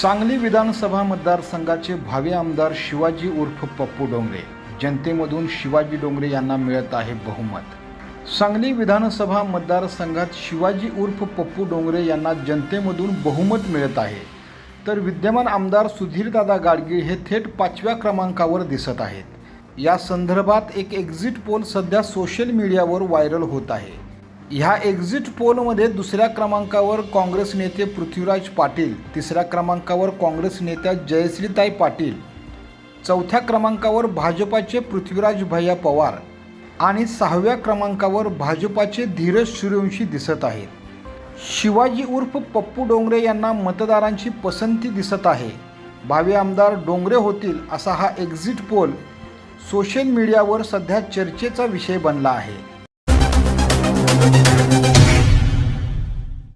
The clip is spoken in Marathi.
सांगली विधानसभा मतदारसंघाचे भावी आमदार शिवाजी उर्फ पप्पू डोंगरे. जनतेमधून शिवाजी डोंगरे यांना मिळत आहे बहुमत. सांगली विधानसभा मतदारसंघात शिवाजी उर्फ पप्पू डोंगरे यांना जनतेमधून बहुमत मिळत आहे. तर विद्यमान आमदार सुधीरदादा गाडगीळ हे थेट पाचव्या क्रमांकावर दिसत आहेत. या संदर्भात एक एक्झिट पोल सध्या सोशल मीडियावर व्हायरल होत आहे. ह्या एक्झिट पोलमध्ये दुसऱ्या क्रमांकावर काँग्रेस नेते पृथ्वीराज पाटील तिसऱ्या क्रमांकावर काँग्रेस नेत्या जयश्रीताई पाटील चौथ्या क्रमांकावर भाजपाचे पृथ्वीराज भैया पवार आणि सहाव्या क्रमांकावर भाजपाचे धीरज सूर्यवंशी दिसत आहेत. शिवाजी उर्फ पप्पू डोंगरे यांना मतदारांची पसंती दिसत आहे. भावी आमदार डोंगरे होतील असा हा एक्झिट पोल सोशल मीडियावर सध्या चर्चेचा विषय बनला आहे.